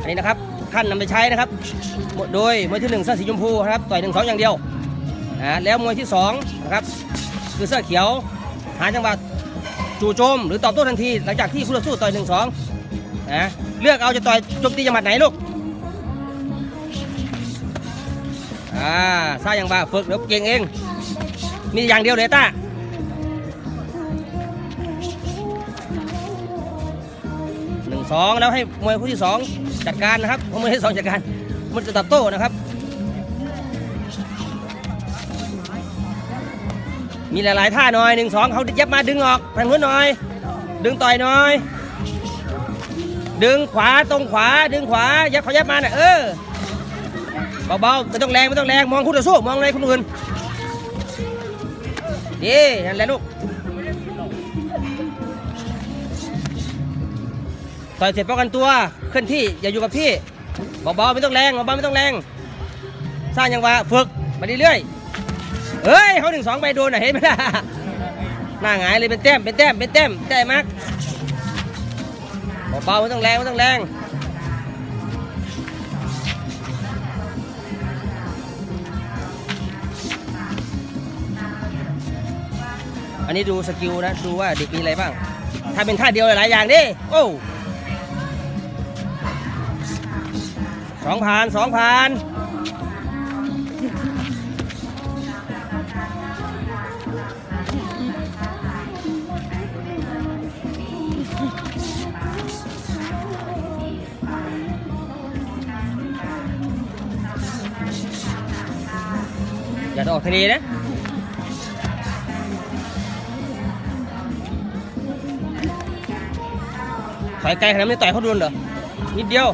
อันนี้นะครับท่านนำไปใช้นะครับโดยมวยที่หนึ่งเสื้อสีชมพูนะครับต่อยหนึ่งสองอย่างเดียวนะแล้วมวยที่สองนะครับคือเสื้อเขียวหาจังหวะจู่โจมหรือตอบโต้ทันที หลังจากที่คู่ต่อสู้ต่อยหนึ่งสองนะเลือกเอาจะต่อยโจมตีจังหวัดไหนลูกอ่าซ่าอย่างบ่าฝึกเดี๋ยวเก่งเอง มีอย่างเดียวเลยต้า สองแล้วให้มวยคู่ที่สองจัดการนะครับมวยที่สองจัดการมันจะตอบโต้นะครับ มีหลายๆท่าหน่อยหนึ่งสองเขาเย็บมาดึงออกทางนู้นหน่อย ดึงต่อยหน่อย ดึงขวาตรงขวา ดึงขวายับเขายับมาน่ะเออเบาๆไม่ต้องแรงไม่ต้องแรงมองคู่ต่อสู้มองอะไรคนอื่นดีนั่นแหละลูก ต่อยเสร็จป้องกันตัวเคลื่อนที่อย่าอยู่กับที่เบาๆไม่ต้องแรงเบาๆไม่ต้องแรง สร้างยังวะฝึกมาเรื่อยๆเฮ้ยเขาหนึ่งสองไปโดนน่ะเห็นไหมล่ะหน้าหงายเลยเป็นแต้มเป็นแต้มเป็นแต้มแต้มมากเบาๆไม่ต้องแรงไม่ต้องแรงอันนี้ดูสกิลนะดูว่าเด็กมีอะไรบ้าง ถ้าเป็นท่าเดียวหลายอย่างดิโอ้ สองผ่านสองผ่านอย่าออกทะเลนะถอยไกลขนาดนี้ต่อยเขาโดนเหรอนิดเดียว